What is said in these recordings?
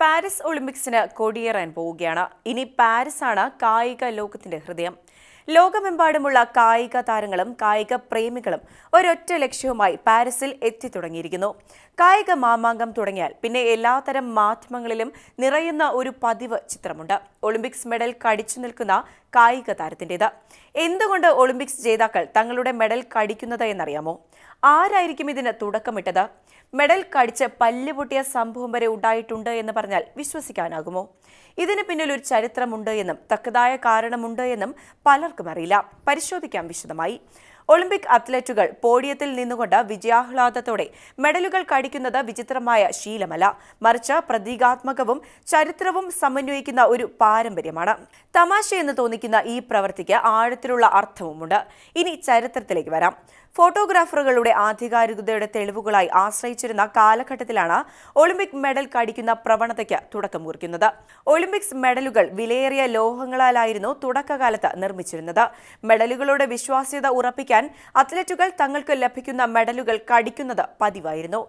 Paris ഒളിമ്പിക്സിന് കൊടിയേറാൻ പോവുകയാണ്. ഇനി പാരീസാണ് കായിക ലോകത്തിന്റെ ഹൃദയം. ലോകമെമ്പാടുമുള്ള കായിക താരങ്ങളും കായിക പ്രേമികളും ഒരൊറ്റ ലക്ഷ്യവുമായി പാരീസിൽ എത്തിത്തുടങ്ങിയിരിക്കുന്നു. കായിക മാമാങ്കം തുടങ്ങിയാൽ പിന്നെ എല്ലാത്തരം മാധ്യമങ്ങളിലും നിറയുന്ന ഒരു പതിവ് ചിത്രമുണ്ട്. ഒളിമ്പിക്സ് മെഡൽ കടിച്ചു നിൽക്കുന്ന കായിക താരത്തിന്റെത്. എന്തുകൊണ്ട് ഒളിമ്പിക്സ് ജേതാക്കൾ തങ്ങളുടെ മെഡൽ കടിക്കുന്നത് എന്നറിയാമോ? ആരായിരിക്കും ഇതിന് തുടക്കമിട്ടത്? മെഡൽ കടിച്ച് പല്ലുപൊട്ടിയ സംഭവം വരെ ഉണ്ടായിട്ടുണ്ട് എന്ന് പറഞ്ഞാൽ വിശ്വസിക്കാനാകുമോ? ഇതിന് പിന്നിൽ ഒരു ചരിത്രമുണ്ട് എന്നും തക്കതായ കാരണമുണ്ട് എന്നും പലർക്കും അറിയില്ല. പരിശോധിക്കാം വിശദമായി. ഒളിമ്പിക് അത്ലറ്റുകൾ പോഡിയത്തിൽ നിന്നുകൊണ്ട് വിജയാഹ്ലാദത്തോടെ മെഡലുകൾ കടിക്കുന്നത് വിചിത്രമായ ശീലമല്ല. മറിച്ച് പ്രതീകാത്മകവും ചരിത്രവും സമന്വയിക്കുന്ന ഒരു പാരമ്പര്യമാണ്. തമാശ എന്ന് തോന്നിക്കുന്ന ഈ പ്രവൃത്തിക്ക് ആഴത്തിലുള്ള അർത്ഥവുമുണ്ട്. ഇനി ചരിത്രത്തിലേക്ക് വരാം. ഫോട്ടോഗ്രാഫറുകളുടെ ആധികാരികതയുടെ തെളിവുകളായി ആശ്രയിച്ചിരുന്ന കാലഘട്ടത്തിലാണ് ഒളിമ്പിക് മെഡൽ കടിക്കുന്ന പ്രവണതയ്ക്ക് തുടക്കം കുറിക്കുന്നത് ഒളിമ്പിക്സ് മെഡലുകൾ വിലയേറിയ ലോഹങ്ങളാലായിരുന്നു തുടക്കകാലത്ത് നിർമ്മിച്ചിരുന്നത്. മെഡലുകളുടെ വിശ്വാസ്യത ഉറപ്പിക്കാൻ അത്ലറ്റുകൾ തങ്ങൾക്ക് ലഭിക്കുന്ന മെഡലുകൾ കടിക്കുന്നത് പതിവായിരുന്നു.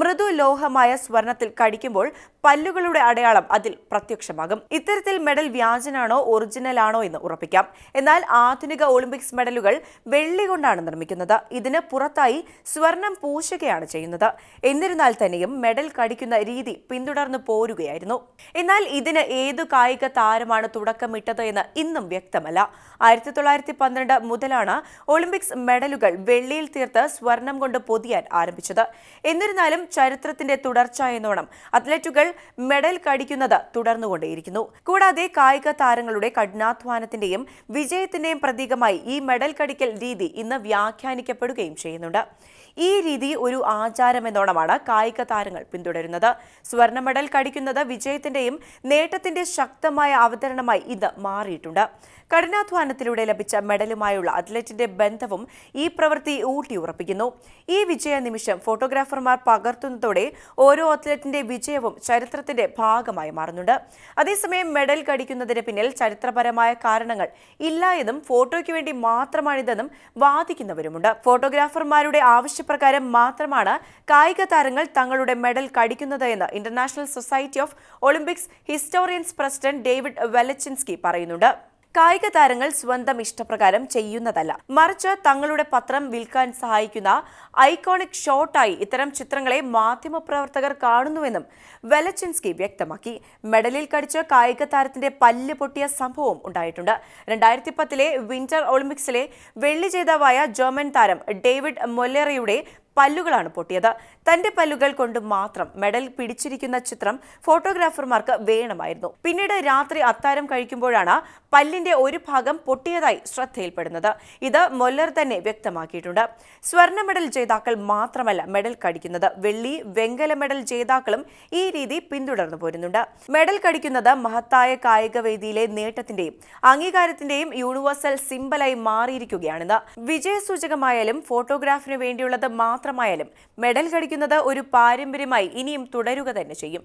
മൃദു ലോഹമായ സ്വർണത്തിൽ കടിക്കുമ്പോൾ പല്ലുകളുടെ അടയാളം അതിൽ പ്രത്യക്ഷമാകും. ഇത്തരത്തിൽ മെഡൽ വ്യാജനാണോ ഒറിജിനൽ ആണോ എന്ന് ഉറപ്പിക്കാം. എന്നാൽ ആധുനിക ഒളിമ്പിക്സ് മെഡലുകൾ വെള്ളി കൊണ്ടാണ് നിർമ്മിക്കുന്നത്. ഇതിന് പുറത്തായി സ്വർണം പൂശുകയാണ് ചെയ്യുന്നത്. എന്നിരുന്നാൽ തന്നെയും മെഡൽ കടിക്കുന്ന രീതി പിന്തുടർന്നു പോരുകയായിരുന്നു. എന്നാൽ ഇതിന് ഏതു കായിക താരമാണ് തുടക്കമിട്ടത് എന്ന് ഇന്നും വ്യക്തമല്ല. ആയിരത്തി തൊള്ളായിരത്തി പന്ത്രണ്ട് മുതലാണ് ഒളിമ്പിക്സ് മെഡലുകൾ വെള്ളിയിൽ തീർത്ത് സ്വർണം കൊണ്ട് പൊതിയാൻ ആരംഭിച്ചത്. എന്നിരുന്നാലും ചരിത്രത്തിന്റെ തുടർച്ച എന്നോണം അത്ലറ്റുകൾ മെഡൽ കടിക്കുന്നത് തുടർന്നുകൊണ്ടേയിരിക്കുന്നു. കൂടാതെ കായിക താരങ്ങളുടെ കഠിനാധ്വാനത്തിന്റെയും വിജയത്തിന്റെയും പ്രതീകമായി ഈ മെഡൽ കടിക്കൽ രീതി ഇന്ന് വ്യാഖ്യാനിക്കപ്പെടുകയും ചെയ്യുന്നുണ്ട്. ഈ രീതി ഒരു ആചാരമെന്നോണമാണ് കായിക താരങ്ങൾ പിന്തുടരുന്നത്. സ്വർണ മെഡൽ കടിക്കുന്നത് വിജയത്തിന്റെയും നേട്ടത്തിന്റെ ശക്തമായ അവതരണമായി ഇത് മാറിയിട്ടുണ്ട്. കഠിനാധ്വാനത്തിലൂടെ ലഭിച്ച മെഡലുമായുള്ള അത്ലറ്റിന്റെ ബന്ധവും ഈ പ്രവൃത്തി ഊട്ടിയുറപ്പിക്കുന്നു. ഈ വിജയ നിമിഷം ഫോട്ടോഗ്രാഫർമാർ പകർത്തുന്നതോടെ ഓരോ അത്ലറ്റിന്റെ വിജയവും ചരിത്രത്തിന്റെ ഭാഗമായി മാറുന്നുണ്ട്. അതേസമയം മെഡൽ കടിക്കുന്നതിന് പിന്നിൽ ചരിത്രപരമായ കാരണങ്ങൾ ഇല്ല എന്നും ഫോട്ടോയ്ക്ക് വേണ്ടി മാത്രമാണിതെന്നും വാദിക്കുന്നവരുമുണ്ട്. ഫോട്ടോഗ്രാഫർമാരുടെ ആവശ്യപ്രകാരം മാത്രമാണ് കായിക താരങ്ങൾ തങ്ങളുടെ മെഡൽ കടിക്കുന്നത് എന്ന് international society of Olympics historians president David Wallechinsky പറയുന്നുണ്ട്. കായിക താരങ്ങൾ സ്വന്തം ഇഷ്ടപ്രകാരം ചെയ്യുന്നതല്ല. മറിച്ച് തങ്ങളുടെ പത്രം വിൽക്കാൻ സഹായിക്കുന്ന ഐക്കോണിക് ഷോട്ടായി ഇത്തരം ചിത്രങ്ങളെ മാധ്യമപ്രവർത്തകർ കാണുന്നുവെന്നും വെലച്ചിൻസ്കി വ്യക്തമാക്കി. മെഡലിൽ കടിച്ച് കായിക താരത്തിന്റെ പല്ല് പൊട്ടിയ സംഭവം ഉണ്ടായിട്ടുണ്ട്. രണ്ടായിരത്തി പത്തിലെ വിന്റർ ഒളിമ്പിക്സിലെ വെള്ളി ജേതാവായ ജർമ്മൻ താരം ഡേവിഡ് മൊല്ലേറയുടെ പല്ലുകളാണ് പൊട്ടിയത്. തന്റെ പല്ലുകൾ കൊണ്ട് മാത്രം മെഡൽ പിടിച്ചിരിക്കുന്ന ചിത്രം ഫോട്ടോഗ്രാഫർമാർക്ക് വേണമായിരുന്നു. പിന്നീട് രാത്രി അത്താരം കഴിക്കുമ്പോഴാണ് പല്ലിന്റെ ഒരു ഭാഗം പൊട്ടിയതായി ശ്രദ്ധയിൽപ്പെടുന്നത്. ഇത് മൊല്ലർ തന്നെ വ്യക്തമാക്കിയിട്ടുണ്ട്. സ്വർണ മെഡൽ ജേതാക്കൾ മാത്രമല്ല മെഡൽ കടിക്കുന്നത്. വെള്ളി വെങ്കല മെഡൽ ജേതാക്കളും ഈ രീതി പിന്തുടർന്നു പോരുന്നുണ്ട്. മെഡൽ കടിക്കുന്നത് മഹത്തായ കായിക വേദിയിലെ നേട്ടത്തിന്റെയും അംഗീകാരത്തിന്റെയും യൂണിവേഴ്സൽ സിംബലായി മാറിയിരിക്കുകയാണിത് വിജയസൂചകമായാലും ഫോട്ടോഗ്രാഫിന് വേണ്ടിയുള്ളത് മാത്രമായാലും മെഡൽ കടിക്കുന്നത് ഒരു പാരമ്പര്യമായി ഇനിയും തുടരുക തന്നെ ചെയ്യും